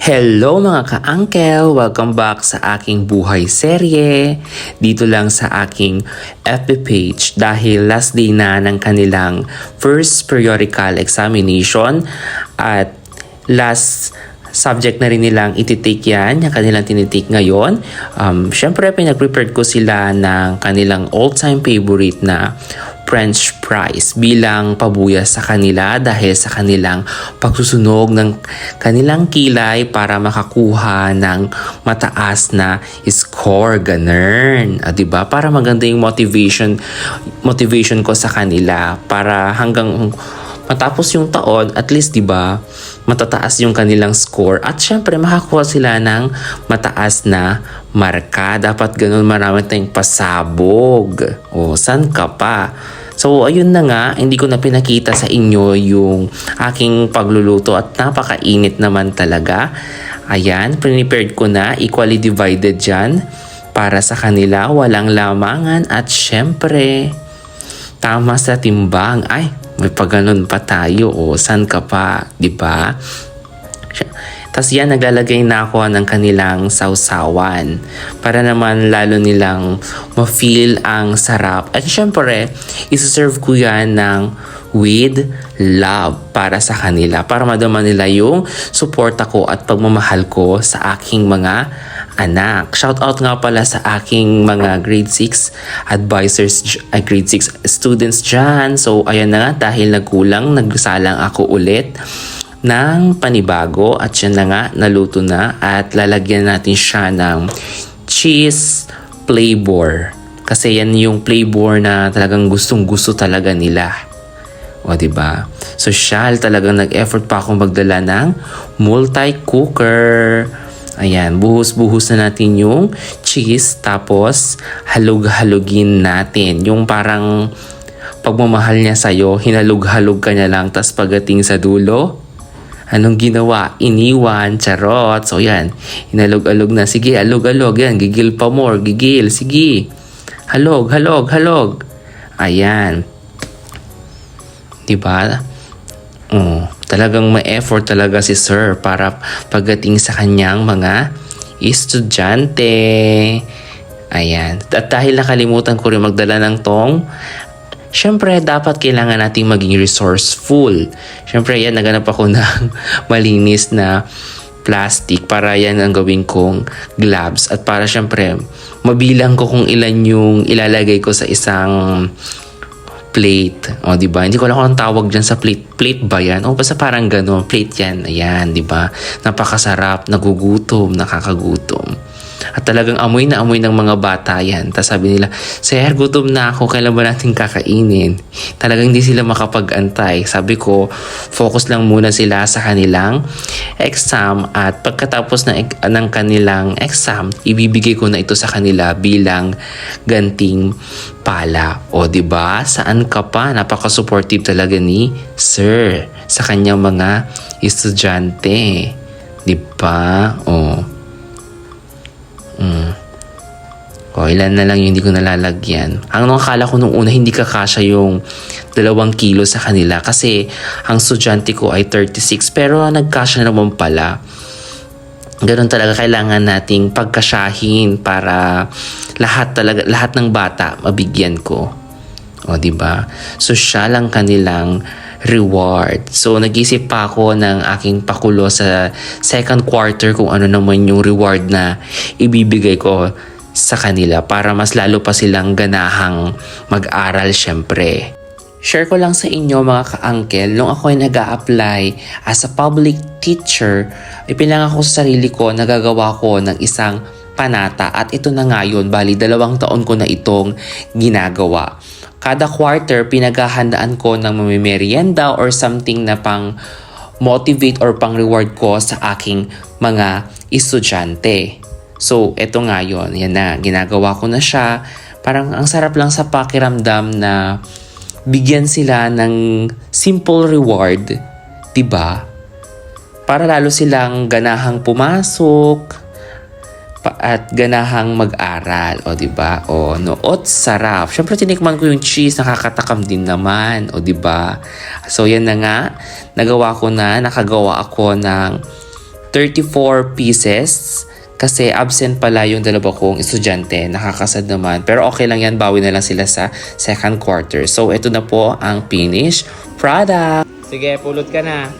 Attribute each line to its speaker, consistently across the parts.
Speaker 1: Hello mga ka-uncle! Welcome back sa aking buhay serye. Dito lang sa aking FB page dahil last day na ng kanilang first periodical examination at last subject na rin nilang ititake yan, yung kanilang tinitake ngayon. Um, Siyempre, pinag-prepared ko sila ng kanilang all-time favorite na French fries bilang pabuyas sa kanila dahil sa kanilang pagsusunog ng kanilang kilay para makakuha ng mataas na score, ganun. Ah, 'di ba? Para maganda yung motivation motivation ko sa kanila para hanggang matapos yung taon, at least 'di ba, matataas yung kanilang score at syempre makakuha sila ng mataas na marka. Dapat ganun marami tayong pasabog. O, san ka pa? So, ayun na nga, hindi ko na pinakita sa inyo yung aking pagluluto at napakainit naman talaga. Ayan, prepared ko na, equally divided dyan para sa kanila, walang lamangan at syempre, tama sa timbang. Ay, may paganon pa tayo o san ka pa, di ba? Tapos yan, naglalagay na ako ng kanilang sausawan para naman lalo nilang ma-feel ang sarap. At syempre, isa-serve ko yan ng with love para sa kanila. Para madama nila yung support ako at pagmamahal ko sa aking mga anak. Shout out nga pala sa aking mga grade 6 advisors, uh, grade 6 students dyan. So, ayan na nga, dahil nagkulang, nagsalang ako ulit ng panibago at siya na nga naluto na at lalagyan natin siya ng cheese flavor. Kasi yan yung flavor na talagang gustong gusto talaga nila. O ba? So siya talagang nag-effort pa akong magdala ng multi-cooker. Ayan, buhos-buhos na natin yung cheese tapos halog-halogin natin. Yung parang pagmamahal niya sa'yo, hinalog-halog ka niya lang tapos pagdating sa dulo, Anong ginawa? Iniwan, charot. So yan, hinalog-alog na. Sige, alog-alog. Yan, gigil pa more. Gigil, sige. Halog, halog, halog. Ayan. Diba? Oh, talagang may effort talaga si sir para pagdating sa kanyang mga estudyante. Ayan. At dahil nakalimutan ko rin magdala ng tong Siyempre, dapat kailangan nating maging resourceful. Siyempre, yan, naganap ako ng malinis na plastic para yan ang gawin kong gloves. At para siyempre, mabilang ko kung ilan yung ilalagay ko sa isang plate. O, di ba? Hindi ko alam kung tawag dyan sa plate. Plate ba yan? O, basta parang gano'n. Plate yan. Ayan, di ba? Napakasarap, nagugutom, nakakagutom. At talagang amoy na amoy ng mga bata yan. Tapos sabi nila, Sir, gutom na ako. Kailan ba natin kakainin? Talagang hindi sila makapag-antay. Sabi ko, focus lang muna sila sa kanilang exam. At pagkatapos ng, ng kanilang exam, ibibigay ko na ito sa kanila bilang ganting pala. O, ba? Saan ka pa? Napaka-supportive talaga ni Sir sa kanyang mga estudyante. Di ba? O. O, ilan na lang yung hindi ko nalalagyan. Ang nung akala ko nung una, hindi kakasya yung dalawang kilo sa kanila kasi ang estudyante ko ay 36 pero nagkasya naman pala. Ganun talaga kailangan nating pagkasyahin para lahat talaga lahat ng bata mabigyan ko. O di ba? So siya lang kanilang reward. So nag-isip pa ako ng aking pakulo sa second quarter kung ano naman yung reward na ibibigay ko sa kanila para mas lalo pa silang ganahang mag-aral syempre. Share ko lang sa inyo mga ka-uncle, nung ako ay nag apply as a public teacher, ipinangako sa sarili ko na gagawa ko ng isang panata at ito na nga yun, bali dalawang taon ko na itong ginagawa. Kada quarter, pinaghahandaan ko ng mamimerienda or something na pang motivate or pang reward ko sa aking mga estudyante. So, eto nga yun. Yan na, ginagawa ko na siya. Parang ang sarap lang sa pakiramdam na bigyan sila ng simple reward, 'di ba? Para lalo silang ganahang pumasok at ganahang mag-aral, o 'di ba? O noot sarap. Syempre tinikman ko yung cheese, nakakatakam din naman, o 'di ba? So yan na nga, nagawa ko na, nakagawa ako ng 34 pieces. Kasi absent pala yung dalawa kong estudyante. Nakakasad naman. Pero okay lang yan. Bawi na lang sila sa second quarter. So, ito na po ang finished product. Sige, pulot ka na.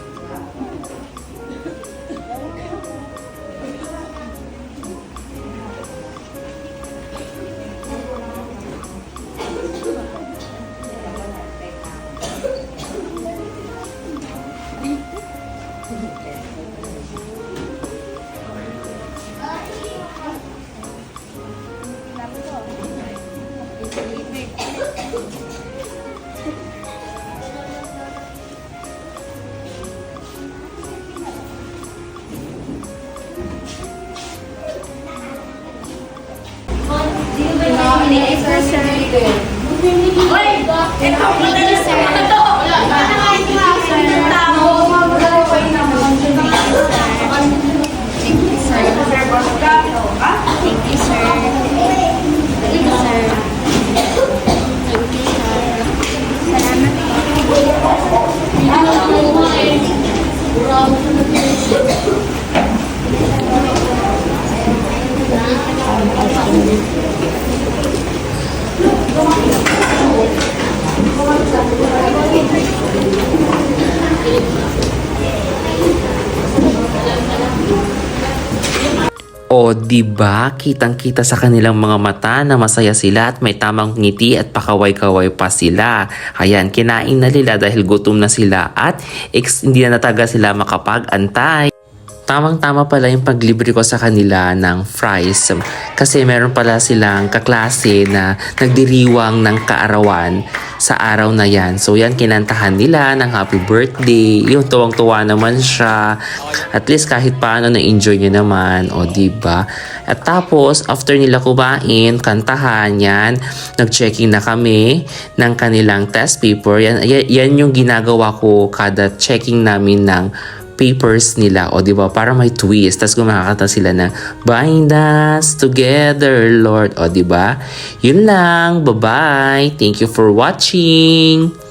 Speaker 2: Thank you, sir. Thank you, sir. Thank you, sir. Salamat po.
Speaker 1: O, di ba? Kitang-kita sa kanilang mga mata na masaya sila at may tamang ngiti at pakaway-kaway pa sila. Ayan, kinain na nila dahil gutom na sila at ex, hindi na nataga sila makapag-antay. Tamang-tama pala yung paglibre ko sa kanila ng fries kasi meron pala silang kaklase na nagdiriwang ng kaarawan sa araw na yan. So yan, kinantahan nila ng happy birthday. Yung tuwang-tuwa naman siya. At least kahit paano na-enjoy niya naman. O, ba At tapos, after nila kumain, kantahan yan, nag-checking na kami ng kanilang test paper. Yan, yan yung ginagawa ko kada checking namin ng papers nila. O di ba? Para may twist. Tapos kumakanta sila ng bind us together Lord. O di ba? Yun lang. Bye bye thank you for watching